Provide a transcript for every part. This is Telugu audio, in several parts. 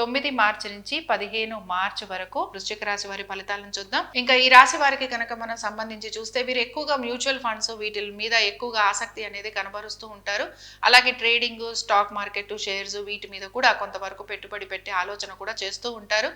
తొమ్మిది మార్చి నుంచి పదిహేను మార్చి వరకు వృశ్చిక రాశి వారి ఫలితాలను చూద్దాం. ఇంకా ఈ రాశి వారికి కనుక మనం సంబంధించి చూస్తే వీరు ఎక్కువగా మ్యూచువల్ ఫండ్స్ వీటి మీద ఎక్కువగా ఆసక్తి అనేది కనబరుస్తూ ఉంటారు. అలాగే ట్రేడింగ్ స్టాక్ మార్కెట్ షేర్స్ వీటి మీద కూడా కొంతవరకు పెట్టుబడి పెట్టే ఆలోచన కూడా చేస్తూ ఉంటారు.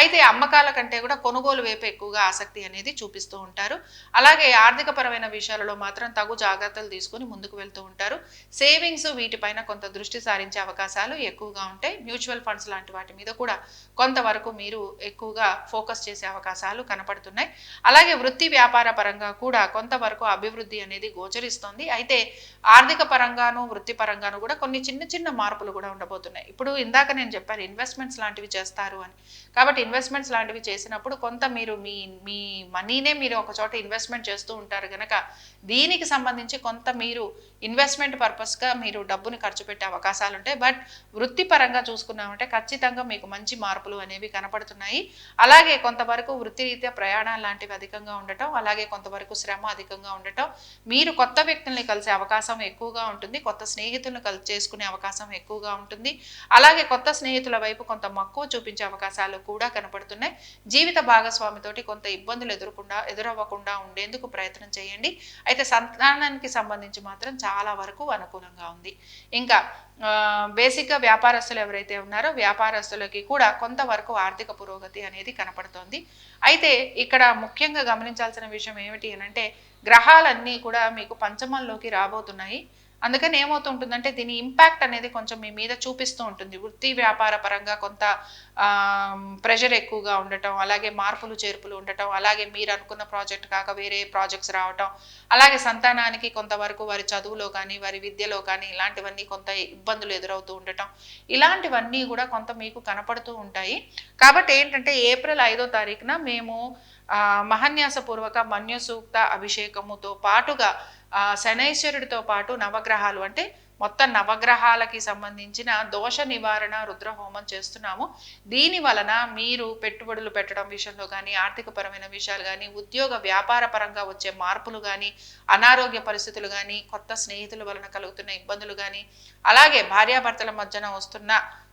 అయితే అమ్మకాల కంటే కూడా కొనుగోలు వైపు ఎక్కువగా ఆసక్తి అనేది చూపిస్తూ ఉంటారు. అలాగే ఆర్థిక పరమైన విషయాలలో మాత్రం తగు జాగ్రత్తలు తీసుకుని ముందుకు వెళ్తూ ఉంటారు. సేవింగ్స్ వీటిపైన కొంత దృష్టి సారించే అవకాశాలు ఎక్కువగా ఉంటాయి. మ్యూచువల్ ఫండ్స్ లాంటి వాటి మీద కూడా కొంతవరకు మీరు ఎక్కువగా ఫోకస్ చేసే అవకాశాలు కనపడుతున్నాయి. అలాగే వృత్తి వ్యాపార పరంగా కూడా కొంతవరకు అభివృద్ధి అనేది గోచరిస్తుంది. అయితే ఆర్థిక పరంగాను వృత్తి పరంగాను కూడా కొన్ని చిన్న చిన్న మార్పులు కూడా ఉండబోతున్నాయి. ఇప్పుడు ఇందాక నేను చెప్పాను ఇన్వెస్ట్మెంట్స్ లాంటివి చేస్తారు అని. కాబట్టి ఇన్వెస్ట్మెంట్స్ లాంటివి చేసినప్పుడు కొంత మీరు మీ మీ మనీనే మీరు ఒక చోట ఇన్వెస్ట్మెంట్ చేస్తూ ఉంటారు కనుక దీనికి సంబంధించి కొంత మీరు ఇన్వెస్ట్మెంట్ పర్పస్గా మీరు డబ్బుని ఖర్చు పెట్టే అవకాశాలు ఉంటాయి. బట్ వృత్తిపరంగా చూసుకున్నామంటే ఖచ్చితంగా మీకు మంచి మార్పులు అనేవి కనపడుతున్నాయి. అలాగే కొంతవరకు వృత్తిరీత్యా ప్రయాణాలు లాంటివి అధికంగా ఉండటం అలాగే కొంతవరకు శ్రమ అధికంగా ఉండటం మీరు కొత్త వ్యక్తుల్ని కలిసే అవకాశం ఎక్కువగా ఉంటుంది కొత్త స్నేహితులను కలిసి చేసుకునే అవకాశం ఎక్కువగా ఉంటుంది. అలాగే కొత్త స్నేహితుల వైపు కొంత మక్కువ చూపించే అవకాశాలు కూడా కనపడుతున్నాయి. జీవిత భాగస్వామితోటి కొంత ఇబ్బందులు ఎదురకుండా ఎదురవ్వకుండా ఉండేందుకు ప్రయత్నం చేయండి. అయితే సంతానానికి సంబంధించి మాత్రం చాలా వరకు అనుకూలంగా ఉంది. ఇంకా బేసిక్గా వ్యాపారస్తులు ఎవరైతే ఉన్నారో వ్యాపారస్తులకి కూడా కొంతవరకు ఆర్థిక పురోగతి అనేది కనపడుతోంది. అయితే ఇక్కడ ముఖ్యంగా గమనించాల్సిన విషయం ఏమిటి అని అంటే గ్రహాలన్నీ కూడా మీకు పంచమంలోకి రాబోతున్నాయి. అందుకని ఏమవుతుంటుందంటే దీని ఇంపాక్ట్ అనేది కొంచెం మీ మీద చూపిస్తూ ఉంటుంది. వృత్తి వ్యాపార పరంగా కొంత ప్రెషర్ ఎక్కువగా ఉండటం అలాగే మార్పులు చేర్పులు ఉండటం అలాగే మీరు అనుకున్న ప్రాజెక్ట్ కాక వేరే ప్రాజెక్ట్స్ రావటం అలాగే సంతానానికి కొంతవరకు వారి చదువులో కానీ వారి విద్యలో కానీ ఇలాంటివన్నీ కొంత ఇబ్బందులు ఎదురవుతూ ఉండటం. ఇలాంటివన్నీ కూడా కొంత మీకు కనపడుతూ ఉంటాయి. కాబట్టి ఏంటంటే ఏప్రిల్ ఐదో తారీఖున మేము మహాన్యాసపూర్వక మహన్యాసపూర్వక అభిషేకముతో పాటుగా శనైశ్వరుడితో పాటు నవగ్రహాలు అంటే మొత్తం నవగ్రహాలకి సంబంధించిన దోష నివారణ రుద్రహోమం చేస్తున్నాము. దీని వలన మీరు పెట్టుబడులు పెట్టడం విషయంలో కానీ ఆర్థికపరమైన విషయాలు కానీ ఉద్యోగ వ్యాపార పరంగా వచ్చే మార్పులు కానీ అనారోగ్య పరిస్థితులు కానీ కొత్త స్నేహితుల వలన కలుగుతున్న ఇబ్బందులు కానీ అలాగే భార్యాభర్తల మధ్యన వస్తున్న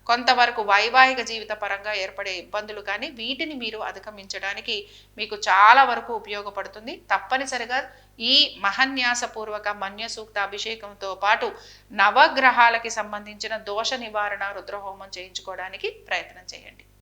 కొంతవరకు వైవాహిక జీవిత పరంగా ఏర్పడే ఇబ్బందులు కానీ వీటిని మీరు అధిగమించడానికి మీకు చాలా వరకు ఉపయోగపడుతుంది. తప్పనిసరిగా ఈ మహన్యాసపూర్వక మన్య సూక్త అభిషేకంతో పాటు నవగ్రహాలకి సంబంధించిన దోష నివారణ రుద్రహోమం చేయించుకోవడానికి ప్రయత్నం చేయండి.